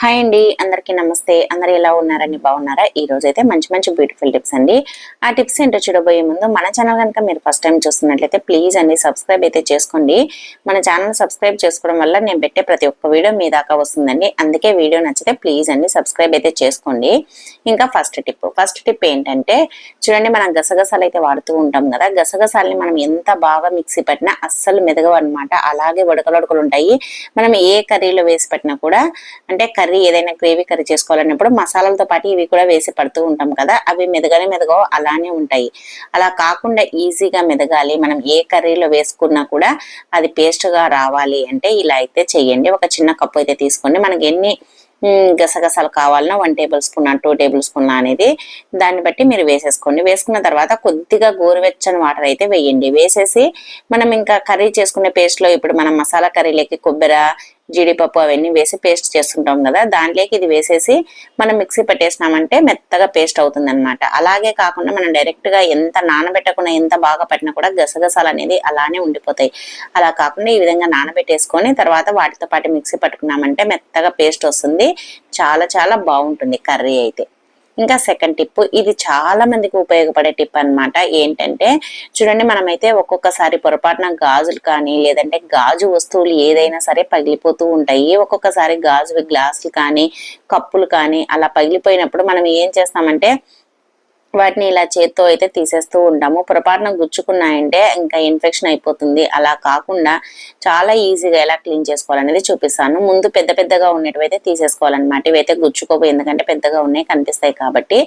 Hi అండి అందరికి నమస్తే. అందరు ఎలా ఉన్నారని బాగున్నారా? ఈ రోజు అయితే మంచి మంచి బ్యూటిఫుల్ టిప్స్ అండి. ఆ టిప్స్ ఏంటో చూడబోయే ముందు మన ఛానల్ కనుక మీరు ఫస్ట్ టైం చూస్తున్నట్లయితే ప్లీజ్ అండి సబ్స్క్రైబ్ అయితే చేసుకోండి. మన ఛానల్ సబ్స్క్రైబ్ చేసుకోవడం వల్ల నేను పెట్టే ప్రతి ఒక్క వీడియో మీ దాకా వస్తుందండి. అందుకే వీడియో నచ్చితే ప్లీజ్ అండి సబ్స్క్రైబ్ అయితే చేసుకోండి. ఇంకా ఫస్ట్ టిప్ ఫస్ట్ టిప్ ఏంటంటే చూడండి మనం గసగసాలు అయితే వాడుతూ ఉంటాం కదా గసగసాలని మనం ఎంత బాగా మిక్సీ పెట్టినా అస్సలు మెదగవు అనమాట అలాగే ఉడకలు ఉంటాయి. మనం ఏ కర్రీలో వేసి పెట్టినా కూడా అంటే కర్రీ ఏదైనా గ్రేవీ కర్రీ చేసుకోవాలన్నప్పుడు మసాలాలతో పాటు ఇవి కూడా వేసి పడుతూ ఉంటాం కదా అవి మెదగనే మెదగవు అలానే ఉంటాయి. అలా కాకుండా ఈజీగా మెదగాలి మనం ఏ కర్రీలో వేసుకున్నా కూడా అది పేస్ట్గా రావాలి అంటే ఇలా అయితే చేయండి. ఒక చిన్న కప్పు అయితే తీసుకోండి. మనకి ఎన్ని గసగసాలు కావాలన్నా one tablespoon two tablespoon అనేది దాన్ని బట్టి మీరు వేసేసుకోండి. వేసుకున్న తర్వాత కొద్దిగా గోరువెచ్చని వాటర్ అయితే వేయండి. వేసేసి మనం ఇంకా కర్రీ చేసుకునే పేస్ట్లో ఇప్పుడు మనం మసాలా కర్రీలోకి కొబ్బరి జీడిపప్పు అవన్నీ వేసి పేస్ట్ చేస్తుంటాం కదా దాంట్లోకి ఇది వేసేసి మనం మిక్సీ పెట్టేసినామంటే మెత్తగా పేస్ట్ అవుతుంది అనమాట అలాగే కాకుండా మనం డైరెక్ట్గా ఎంత నానబెట్టకుండా ఎంత బాగా పట్టినా కూడా గసగసాలు అనేది అలానే ఉండిపోతాయి. అలా కాకుండా ఈ విధంగా నానబెట్టేసుకొని తర్వాత వాటితో పాటు మిక్సీ పట్టుకున్నామంటే మెత్తగా పేస్ట్ వస్తుంది. చాలా చాలా బాగుంటుంది కర్రీ అయితే. ఇంకా సెకండ్ టిప్ ఇది చాలా మందికి ఉపయోగపడే టిప్ అన్నమాట. ఏంటంటే చూడండి మనమైతే ఒక్కొక్కసారి పొరపాటున గాజులు కానీ లేదంటే గాజు వస్తువులు ఏదైనా సరే పగిలిపోతూ ఉంటాయి. ఒక్కొక్కసారి గాజు గ్లాసులు కానీ కప్పులు కానీ అలా పగిలిపోయినప్పుడు మనం ఏం చేస్తామంటే వాటిని ఇలా చేత్తో అయితే తీసేస్తూ ఉంటాము. పొరపాటున గుచ్చుకున్నాయంటే ఇంకా ఇన్ఫెక్షన్ అయిపోతుంది. అలా కాకుండా చాలా ఈజీగా ఎలా క్లీన్ చేసుకోవాలనేది చూపిస్తాను. ముందు పెద్ద పెద్దగా ఉన్నటివి అయితే తీసేసుకోవాలన్నమాట. ఇవైతే గుచ్చుకోపోయి ఎందుకంటే పెద్దగా ఉన్నాయి కనిపిస్తాయి కాబట్టి.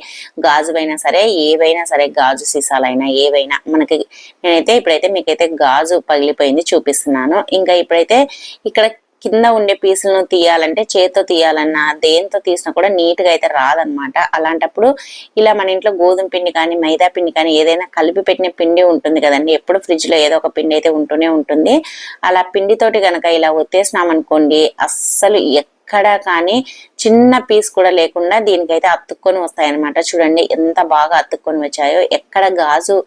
గాజువైనా సరే ఏవైనా సరే గాజు సీసాలైనా ఏవైనా మనకి నేనైతే ఇప్పుడైతే మీకైతే గాజు పగిలిపోయింది చూపిస్తున్నాను. ఇంకా ఇప్పుడైతే ఇక్కడ కింద ఉండే పీసులను తీయాలంటే చేత్తో తీయాలన్నా దేంతో తీసినా కూడా నీట్గా అయితే రాదనమాట అలాంటప్పుడు ఇలా మన ఇంట్లో గోధుమ పిండి కానీ మైదా పిండి కానీ ఏదైనా కలిపి పెట్టిన పిండి ఉంటుంది కదండి. ఎప్పుడు ఫ్రిడ్జ్లో ఏదో ఒక పిండి అయితే ఉంటూనే ఉంటుంది. అలా పిండితోటి గనక ఇలా ఒత్తేసినామనుకోండి అస్సలు ఎక్కడ కానీ చిన్న పీస్ కూడా లేకుండా దీనికైతే అతుక్కొని వస్తాయి అనమాట చూడండి ఎంత బాగా అతుక్కొని వచ్చాయో. ఎక్కడ గాజు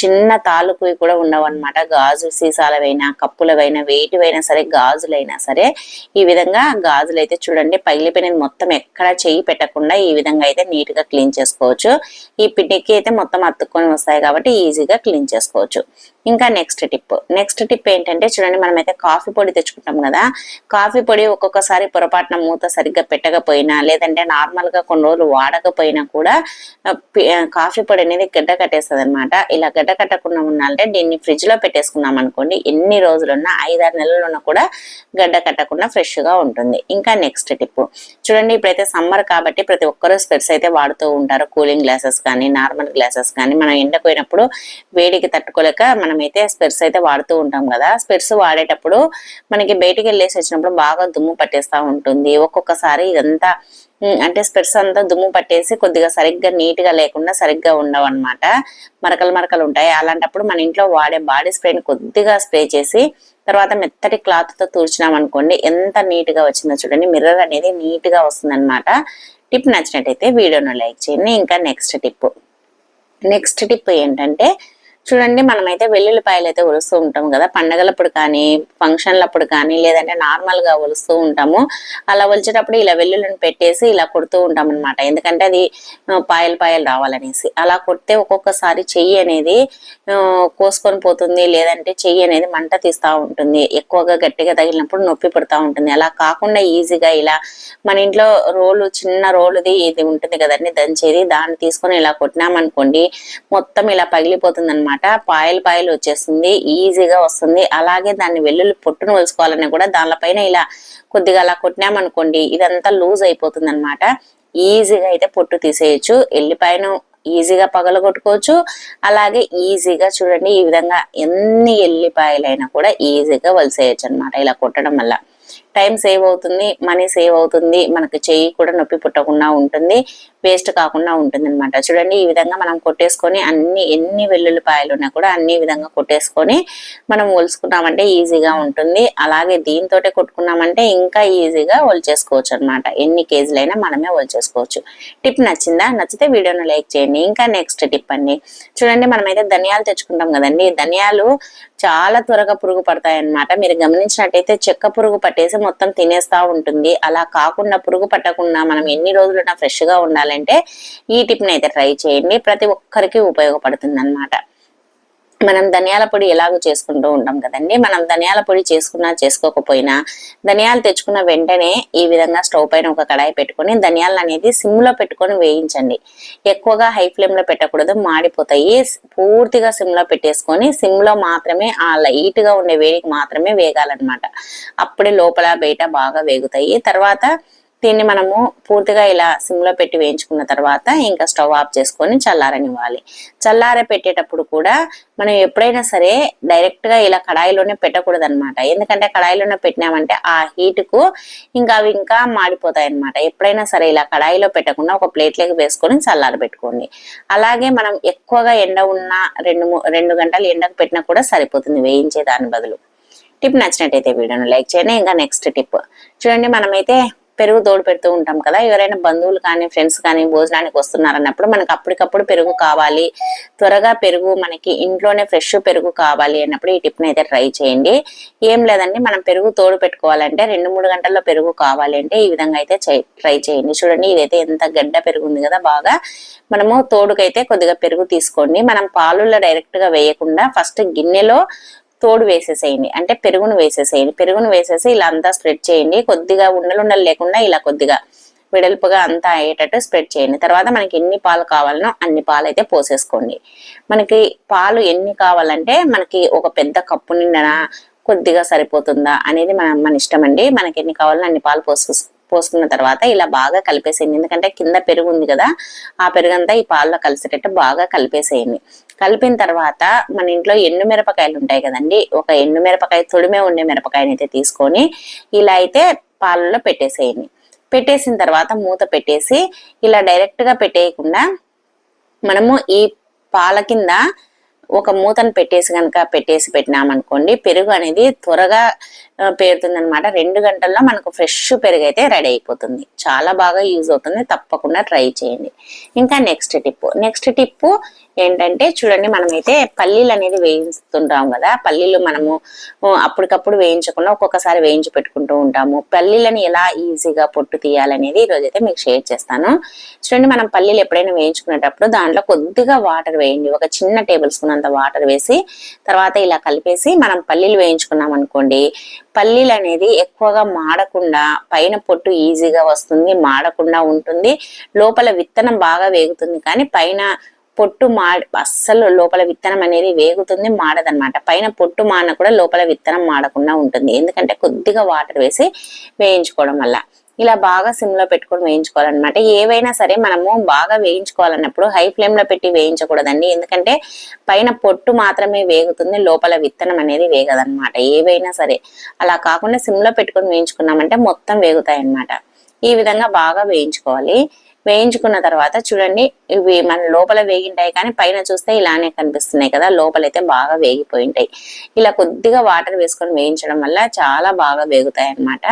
చిన్న తాలూకు కూడా ఉండవు అనమాట గాజు సీసాలవైనా కప్పులవైనా వేటివైనా సరే గాజులైనా సరే ఈ విధంగా గాజులు అయితే చూడండి పగిలిపోయినది మొత్తం ఎక్కడ చెయ్యి పెట్టకుండా ఈ విధంగా అయితే నీట్గా క్లీన్ చేసుకోవచ్చు. ఈ పిండికి అయితే మొత్తం అతుక్కొని వస్తాయి కాబట్టి ఈజీగా క్లీన్ చేసుకోవచ్చు. ఇంకా నెక్స్ట్ టిప్. నెక్స్ట్ టిప్ ఏంటంటే చూడండి మనమైతే కాఫీ పొడి తెచ్చుకుంటాం కదా. కాఫీ పొడి ఒక్కొక్కసారి పొరపాటున మూత సరిగ్గా పెట్టకపోయినా లేదంటే నార్మల్గా కొన్ని రోజులు వాడకపోయినా కూడా కాఫీ పొడి అనేది గడ్డ కట్టేస్తుంది అనమాట ఇలా గడ్డ కట్టకుండా ఉండాలంటే దీన్ని ఫ్రిడ్జ్లో పెట్టేసుకున్నాం అనుకోండి ఎన్ని రోజులున్నా ఐదారు నెలలున్నా కూడా గడ్డ కట్టకుండా ఫ్రెష్గా ఉంటుంది. ఇంకా నెక్స్ట్ టిప్ చూడండి ఇప్పుడైతే సమ్మర్ కాబట్టి ప్రతి ఒక్కరూ స్పెట్స్ అయితే వాడుతూ ఉంటారు. కూలింగ్ గ్లాసెస్ కానీ నార్మల్ గ్లాసెస్ కానీ మనం ఎండకు పోయినప్పుడు వేడికి తట్టుకోలేక మనమైతే స్పెట్స్ అయితే వాడుతూ ఉంటాం కదా. స్పెట్స్ వాడేటప్పుడు మనకి బయటికి వెళ్ళేసి వచ్చినప్పుడు బాగా దుమ్ము పట్టేస్తా ఉంటుంది. ఒక్కొక్కసారి ఇదంతా అంటే స్పెట్స్ అంతా దుమ్ము పట్టేసి కొద్దిగా సరిగ్గా నీట్గా లేకుండా సరిగ్గా ఉండవు అనమాట మరకలు మరకలు ఉంటాయి. అలాంటప్పుడు మన ఇంట్లో వాడే బాడీ స్ప్రేని కొద్దిగా స్ప్రే చేసి తర్వాత మెత్తటి క్లాత్తో తూర్చినాం అనుకోండి ఎంత నీట్గా వచ్చిందో చూడండి. మిర్రర్ అనేది నీట్గా వస్తుంది టిప్ నచ్చినట్టయితే వీడియోను లైక్ చేయండి. ఇంకా నెక్స్ట్ టిప్. నెక్స్ట్ టిప్ ఏంటంటే చూడండి మనమైతే వెల్లుల్లిపాయలు అయితే ఒలుస్తూ ఉంటాం కదా. పండగలప్పుడు కానీ ఫంక్షన్లప్పుడు కానీ లేదంటే నార్మల్గా ఒలుస్తూ ఉంటాము. అలా ఒలిచేటప్పుడు ఇలా వెల్లుల్లిని పెట్టేసి ఇలా కొడుతూ ఉంటాం అనమాట ఎందుకంటే అది పాయలు పాయలు రావాలనేసి. అలా కొడితే ఒక్కొక్కసారి చెయ్యి అనేది కోసుకొని పోతుంది లేదంటే చెయ్యి అనేది మంట తీస్తా ఉంటుంది. ఎక్కువగా గట్టిగా తగిలినప్పుడు నొప్పి పుడతా ఉంటుంది. అలా కాకుండా ఈజీగా ఇలా మన ఇంట్లో రోలు చిన్న రోలుది ఇది ఉంటుంది కదండి దంచేది. దాన్ని తీసుకొని ఇలా కొట్టినామనుకోండి మొత్తం ఇలా పగిలిపోతుంది అనమాట పాయలు పాయలు వచ్చేస్తుంది. ఈజీగా వస్తుంది. అలాగే దాన్ని వెల్లుల్లి పొట్టును వలుసుకోవాలని కూడా దానిపైన ఇలా కొద్దిగా అలా కొట్టినామనుకోండి ఇదంతా లూజ్ అయిపోతుంది అనమాట ఈజీగా అయితే పొట్టు తీసేయచ్చు. ఎల్లిపాయను ఈజీగా పగలగొట్టుకోవచ్చు. అలాగే ఈజీగా చూడండి ఈ విధంగా ఎన్ని ఎల్లిపాయలైనా కూడా ఈజీగా వలిసేయచ్చు అనమాట ఇలా కొట్టడం వల్ల. టైం సేవ్ అవుతుంది మనీ సేవ్ అవుతుంది మనకి చెయ్యి కూడా నొప్పి పుట్టకుండా ఉంటుంది వేస్ట్ కాకుండా ఉంటుంది అనమాట చూడండి ఈ విధంగా మనం కొట్టేసుకొని అన్ని ఎన్ని వెల్లుల్లిపాయలు ఉన్నా కూడా అన్ని విధంగా కొట్టేసుకొని మనం ఒలుసుకున్నామంటే ఈజీగా ఉంటుంది. అలాగే దీంతో కొట్టుకున్నామంటే ఇంకా ఈజీగా ఒలిచేసుకోవచ్చు అనమాట ఎన్ని కేజీలైనా మనమే ఒలిచేసుకోవచ్చు. టిప్ నచ్చిందా? నచ్చితే వీడియోను లైక్ చేయండి. ఇంకా నెక్స్ట్ టిప్ అండి. చూడండి మనమైతే ధనియాలు తెచ్చుకుంటాం కదండి. ధనియాలు చాలా త్వరగా పురుగు పడతాయి అన్నమాట మీరు గమనించినట్టయితే చెక్క పురుగు పట్టేసి మొత్తం తినేస్తా ఉంటుంది. అలా కాకుండా పురుగు పట్టకుండా మనం ఎన్ని రోజులున్నా ఫ్రెష్గా ఉండాలంటే ఈ టిప్ అయితే ట్రై చేయండి. ప్రతి ఒక్కరికి ఉపయోగపడుతుంది అన్నమాట మనం ధనియాల పొడి ఎలాగో చేసుకుంటూ ఉంటాం కదండి. మనం ధనియాల పొడి చేసుకున్నా చేసుకోకపోయినా ధనియాలు తెచ్చుకున్న వెంటనే ఈ విధంగా స్టవ్ పైన ఒక కడాయి పెట్టుకొని ధనియాలు అనేది సిమ్లో పెట్టుకొని వేయించండి. ఎక్కువగా హై ఫ్లేమ్లో పెట్టకూడదు మాడిపోతాయి. పూర్తిగా సిమ్లో పెట్టేసుకొని సిమ్లో మాత్రమే ఆ లైట్గా ఉండే వేడికి మాత్రమే వేగాలన్నమాట. అప్పుడే లోపల బయట బాగా వేగుతాయి. తర్వాత దీన్ని మనము పూర్తిగా ఇలా సిమ్లో పెట్టి వేయించుకున్న తర్వాత ఇంకా స్టవ్ ఆఫ్ చేసుకొని చల్లారనివ్వాలి. చల్లార పెట్టేటప్పుడు కూడా మనం ఎప్పుడైనా సరే డైరెక్ట్గా ఇలా కడాయిలోనే పెట్టకూడదు అనమాట ఎందుకంటే కడాయిలోనే పెట్టినామంటే ఆ హీట్కు ఇంకా అవి ఇంకా మాడిపోతాయి అనమాట ఎప్పుడైనా సరే ఇలా కడాయిలో పెట్టకుండా ఒక ప్లేట్లోకి వేసుకొని చల్లార పెట్టుకోండి. అలాగే మనం ఎక్కువగా ఎండ ఉన్న రెండు రెండు గంటలు ఎండకు పెట్టినా కూడా సరిపోతుంది వేయించే దాని బదులు. టిప్ నచ్చినట్టయితే వీడియోను లైక్ చేయండి. ఇంకా నెక్స్ట్ టిప్. చూడండి మనమైతే పెరుగు తోడు పెడుతూ ఉంటాం కదా. ఎవరైనా బంధువులు కానీ ఫ్రెండ్స్ కానీ భోజనానికి వస్తున్నారన్నప్పుడు మనకు అప్పటికప్పుడు పెరుగు కావాలి. త్వరగా పెరుగు మనకి ఇంట్లోనే ఫ్రెష్ పెరుగు కావాలి అన్నప్పుడు ఈ టిప్ని అయితే ట్రై చేయండి. ఏం లేదండి మనం పెరుగు తోడు పెట్టుకోవాలంటే రెండు మూడు గంటల్లో పెరుగు కావాలి అంటే ఈ విధంగా అయితే ట్రై చేయండి. చూడండి ఇదైతే ఎంత గడ్డ పెరుగు ఉంది కదా బాగా. మనము తోడుకైతే కొద్దిగా పెరుగు తీసుకోండి. మనం పాలులో డైరెక్ట్గా వేయకుండా ఫస్ట్ గిన్నెలో తోడు వేసేసేయండి. అంటే పెరుగును వేసేసేయండి. పెరుగును వేసేసి ఇలా అంతా స్ప్రెడ్ చేయండి. కొద్దిగా ఉండలు లేకుండా ఇలా కొద్దిగా వెడల్పుగా అంతా అయ్యేటట్టు స్ప్రెడ్ చేయండి. తర్వాత మనకి ఎన్ని పాలు కావాలనో అన్ని పాలు అయితే పోసేసుకోండి. మనకి పాలు ఎన్ని కావాలంటే మనకి ఒక పెద్ద కప్పు నిండనా కొద్దిగా సరిపోతుందా అనేది మన మన ఇష్టం అండి మనకి ఎన్ని కావాలన్నా అన్ని పాలు పోసు పోసుకున్న తర్వాత ఇలా బాగా కలిపేసేయండి. ఎందుకంటే కింద పెరుగు ఉంది కదా ఆ పెరుగంతా ఈ పాలలో కలిసేటట్టు బాగా కలిపేసేయండి. కలిపిన తర్వాత మన ఇంట్లో ఎండు మిరపకాయలు ఉంటాయి కదండి ఒక ఎండు మిరపకాయ తొడిమే ఉండే మిరపకాయని అయితే తీసుకొని ఇలా అయితే పాలలో పెట్టేసేయండి. పెట్టేసిన తర్వాత మూత పెట్టేసి ఇలా డైరెక్ట్గా పెట్టేయకుండా మనము ఈ పాల కింద ఒక మూతను పెట్టేసి కనుక పెట్టేసి పెట్టినామనుకోండి పెరుగు అనేది త్వరగా పేరుతుంది అనమాట రెండు గంటల్లో మనకు ఫ్రెష్ పెరుగు అయితే రెడీ అయిపోతుంది. చాలా బాగా యూజ్ అవుతుంది. తప్పకుండా ట్రై చేయండి. ఇంకా నెక్స్ట్ టిప్ నెక్స్ట్ టిప్ ఏంటంటే చూడండి మనమైతే పల్లీలు అనేది వేయిస్తుంటాం కదా. పల్లీలు మనము అప్పటికప్పుడు వేయించకుండా ఒక్కొక్కసారి వేయించి పెట్టుకుంటూ ఉంటాము. పల్లీలని ఎలా ఈజీగా పొట్టు తీయాలనేది ఈరోజు అయితే మీకు షేర్ చేస్తాను. చూడండి మనం పల్లీలు ఎప్పుడైనా వేయించుకునేటప్పుడు దాంట్లో కొద్దిగా వాటర్ వేయండి. ఒక చిన్న టేబుల్ స్పూన్ అంత వాటర్ వేసి తర్వాత ఇలా కలిపేసి మనం పల్లీలు వేయించుకున్నాం అనుకోండి పల్లీలు అనేది ఎక్కువగా మాడకుండా పైన పొట్టు ఈజీగా వస్తుంది మాడకుండా ఉంటుంది లోపల విత్తనం బాగా వేగుతుంది కానీ పైన పొట్టు మా అస్సలు లోపల విత్తనం అనేది వేగుతుంది మాడదనమాట పైన పొట్టు మాన కూడా లోపల విత్తనం మాడకుండా ఉంటుంది. ఎందుకంటే కొద్దిగా వాటర్ వేసి వేయించుకోవడం వల్ల. ఇలా బాగా సిమ్లో పెట్టుకొని వేయించుకోవాలన్నమాట. ఏవైనా సరే మనము బాగా వేయించుకోవాలన్నప్పుడు హై ఫ్లేమ్లో పెట్టి వేయించకూడదండి. ఎందుకంటే పైన పొట్టు మాత్రమే వేగుతుంది లోపల విత్తనం అనేది వేగదనమాట ఏవైనా సరే. అలా కాకుండా సిమ్లో పెట్టుకొని వేయించుకున్నామంటే మొత్తం వేగుతాయి అన్నమాట ఈ విధంగా బాగా వేయించుకోవాలి. వేయించుకున్న తర్వాత చూడండి ఇవి మన లోపల వేగింటాయి కానీ పైన చూస్తే ఇలానే కనిపిస్తున్నాయి కదా. లోపలైతే బాగా వేగిపోయి ఉంటాయి ఇలా కొద్దిగా వాటర్ వేసుకొని వేయించడం వల్ల చాలా బాగా వేగుతాయి అన్నమాట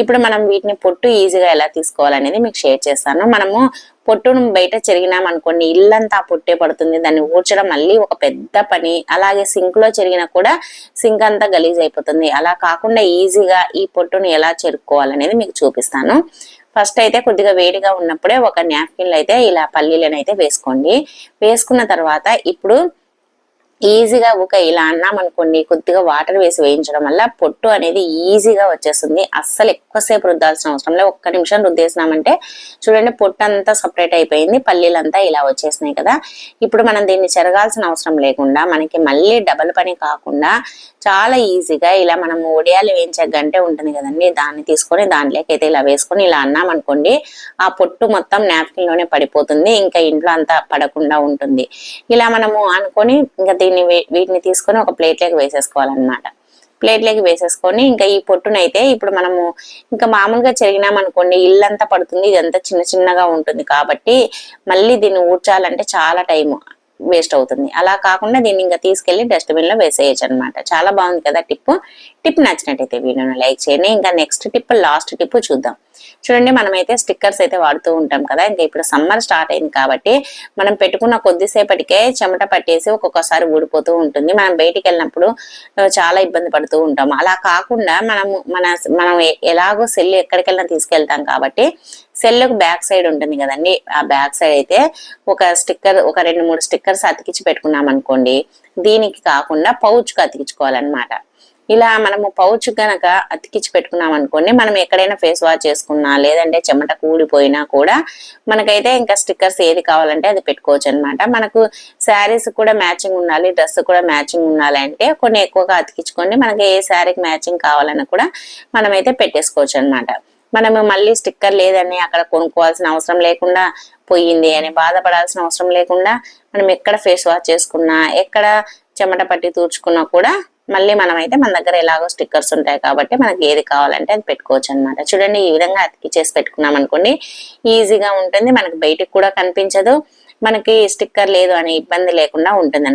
ఇప్పుడు మనం వీటిని పొట్టు ఈజీగా ఎలా తీసుకోవాలనేది మీకు షేర్ చేస్తాను. మనము పొట్టును బయట చెరిగినాం అనుకోండి ఇల్లంతా పొట్టే పడుతుంది. దాన్ని ఊడ్చడం మళ్ళీ ఒక పెద్ద పని. అలాగే సింక్లో చెరిగినా కూడా సింక్ అంతా గలీజ్ అయిపోతుంది. అలా కాకుండా ఈజీగా ఈ పొట్టును ఎలా చెరుక్కోవాలనేది మీకు చూపిస్తాను. ఫస్ట్ అయితే కొద్దిగా వేడిగా ఉన్నప్పుడే ఒక నాప్కిన్లు అయితే ఇలా పల్లీలను అయితే వేసుకోండి. వేసుకున్న తర్వాత ఇప్పుడు ఈజీగా ఒక ఇలా అన్నాం అనుకోండి కొద్దిగా వాటర్ వేసి వేయించడం వల్ల పొట్టు అనేది ఈజీగా వచ్చేస్తుంది. అస్సలు ఎక్కువసేపు రుద్దాల్సిన అవసరం లేదు. ఒక్క నిమిషం రుద్దేసినామంటే చూడండి పొట్టు అంతా సపరేట్ అయిపోయింది. పల్లీలంతా ఇలా వచ్చేసినాయి కదా. ఇప్పుడు మనం దీన్ని చెరగాల్సిన అవసరం లేకుండా మనకి మళ్ళీ డబల్ పని కాకుండా చాలా ఈజీగా ఇలా మనం ఒడియాలు వేయించే గంటే ఉంటుంది కదండి. దాన్ని తీసుకొని దాంట్లోకి అయితే ఇలా వేసుకొని ఇలా అన్నాం అనుకోండి ఆ పొట్టు మొత్తం నాప్కిన్లోనే పడిపోతుంది. ఇంకా ఇంట్లో అంతా పడకుండా ఉంటుంది. ఇలా మనము అనుకొని ఇంకా దీన్ని వీటిని తీసుకొని ఒక ప్లేట్లోకి వేసేసుకోవాలన్నమాట. ప్లేట్లోకి వేసేసుకొని ఇంకా ఈ పొట్టునైతే ఇప్పుడు మనము ఇంకా మామూలుగా చెరిగినామనుకోండి ఇల్లంతా పడుతుంది ఇదంతా చిన్న చిన్నగా ఉంటుంది కాబట్టి మళ్ళీ దీన్ని ఊడ్చాలంటే చాలా టైం వేస్ట్ అవుతుంది. అలా కాకుండా దీన్ని ఇంకా తీసుకెళ్ళి డస్ట్బిన్లో వేసేయచ్చు అనమాట చాలా బాగుంది కదా టిప్ టిప్ నచ్చినట్టయితే వీడియోని లైక్ చేయండి. ఇంకా నెక్స్ట్ టిప్ లాస్ట్ టిప్ చూద్దాం. చూడండి మనమైతే స్టిక్కర్స్ అయితే వాడుతూ ఉంటాం కదా. ఇంకా ఇప్పుడు సమ్మర్ స్టార్ట్ అయింది కాబట్టి మనం పెట్టుకున్న కొద్దిసేపటికే చెమట పట్టేసి ఒక్కొక్కసారి ఊడిపోతూ ఉంటుంది. మనం బయటికి వెళ్ళినప్పుడు చాలా ఇబ్బంది పడుతూ ఉంటాం. అలా కాకుండా మనం మన మనం ఎలాగో సెల్ ఎక్కడికెళ్ళినా తీసుకెళ్తాం కాబట్టి సెల్కు బ్యాక్ సైడ్ ఉంటుంది కదండి. ఆ బ్యాక్ సైడ్ అయితే ఒక స్టిక్కర్ ఒక రెండు మూడు స్టిక్కర్స్ అతికించి పెట్టుకున్నాం అనుకోండి దీనికి కాకుండా పౌచ్కి అతికించుకోవాలన్నమాట. ఇలా మనము పౌచ్ గనక అతికించి పెట్టుకున్నాం అనుకోండి మనం ఎక్కడైనా ఫేస్ వాష్ చేసుకున్నా లేదంటే చెమట కూడిపోయినా కూడా మనకైతే ఇంకా స్టిక్కర్స్ ఏది కావాలంటే అది పెట్టుకోవచ్చు అనమాట మనకు శారీస్ కూడా మ్యాచింగ్ ఉండాలి డ్రెస్ కూడా మ్యాచింగ్ ఉండాలి అంటే కొన్ని ఎక్కువగా అతికించుకొని మనకి ఏ శారీకి మ్యాచింగ్ కావాలన్నా కూడా మనమైతే పెట్టేసుకోవచ్చు అనమాట మనము మళ్ళీ స్టిక్కర్ లేదని అక్కడ కొనుక్కోవాల్సిన అవసరం లేకుండా పోయింది అని బాధపడాల్సిన అవసరం లేకుండా మనం ఎక్కడ ఫేస్ వాష్ చేసుకున్నా ఎక్కడ చెమట పట్టి తూర్చుకున్నా కూడా మళ్ళీ మనమైతే మన దగ్గర ఎలాగో స్టిక్కర్స్ ఉంటాయి కాబట్టి మనకి ఏది కావాలంటే అది పెట్టుకోవచ్చు అనమాట చూడండి ఈ విధంగా అతికి చేసి పెట్టుకున్నాం అనుకోండి ఈజీగా ఉంటుంది. మనకి బయటికి కూడా కనిపించదు. మనకి స్టిక్కర్ లేదు అనే ఇబ్బంది లేకుండా ఉంటుంది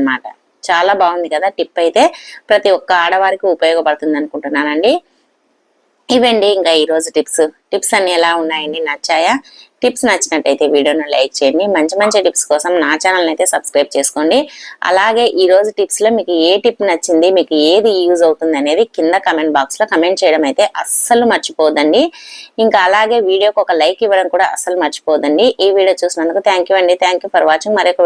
చాలా బాగుంది కదా టిప్ అయితే. ప్రతి ఒక్క ఆడవారికి ఉపయోగపడుతుంది అనుకుంటున్నానండి. ఇవండి ఇంకా ఈ రోజు టిప్స్ టిప్స్ అన్ని ఎలా ఉన్నాయండి? నచ్చాయా? టిప్స్ నచ్చినట్టయితే వీడియోను లైక్ చేయండి. మంచి మంచి టిప్స్ కోసం నా ఛానల్ని అయితే సబ్స్క్రైబ్ చేసుకోండి. అలాగే ఈ రోజు టిప్స్లో మీకు ఏ టిప్ నచ్చింది? మీకు ఏది యూజ్ అవుతుంది అనేది కింద కమెంట్ బాక్స్లో కమెంట్ చేయడం అయితే అస్సలు మర్చిపోదండి ఇంకా అలాగే వీడియోకి ఒక లైక్ ఇవ్వడం కూడా అస్సలు మర్చిపోదండి ఈ వీడియో చూసినందుకు థ్యాంక్ యూ అండి. థ్యాంక్ యూ ఫర్ వాచింగ్ మరొక